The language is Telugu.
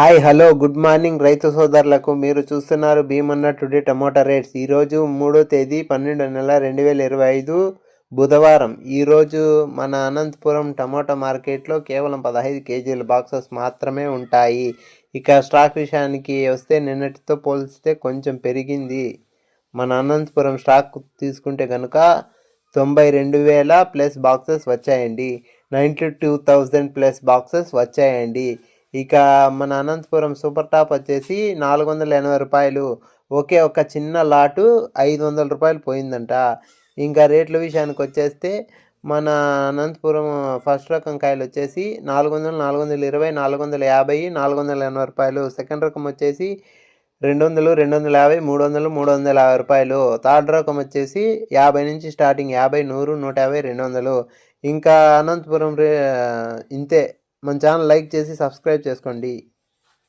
హాయ్ హలో గుడ్ మార్నింగ్ రైతు సోదరులకు. మీరు చూస్తున్నారు భీమన్న టుడే టమోటా రేట్స్. ఈరోజు మూడో తేదీ పన్నెండు నెల రెండు వేల ఇరవై ఐదు బుధవారం. ఈరోజు మన అనంతపురం టమోటా మార్కెట్లో కేవలం పదహైదు కేజీల బాక్సెస్ మాత్రమే ఉంటాయి. ఇక స్టాక్ విషయానికి వస్తే నిన్నటితో పోల్చితే కొంచెం పెరిగింది. మన అనంతపురం స్టాక్ తీసుకుంటే కనుక తొంభై రెండు వేల ప్లస్ బాక్సెస్ వచ్చాయండి. Ninety two thousand plus boxes వచ్చాయండి. ఇక మన అనంతపురం సూపర్ టాప్ వచ్చేసి నాలుగు వందల ఎనభై రూపాయలు. ఒకే ఒక చిన్న లాటు ఐదు వందల రూపాయలు పోయిందంట. ఇంకా రేట్ల విషయానికి వచ్చేస్తే మన అనంతపురం ఫస్ట్ రకం కాయలు వచ్చేసి నాలుగు వందలు నాలుగు వందల ఇరవై నాలుగు వందల యాభై నాలుగు వందల ఎనభై రూపాయలు. సెకండ్ రకం వచ్చేసి రెండు వందలు రెండు వందల యాభై మూడు వందలు మూడు వందల యాభై రూపాయలు. థర్డ్ రకం వచ్చేసి యాభై నుంచి స్టార్టింగ్ యాభై నూరు నూట యాభై రెండు వందలు ఇంకా అనంతపురం రే ఇంతే. మన ఛానల్ లైక్ చేసి సబ్స్క్రైబ్ చేసుకోండి.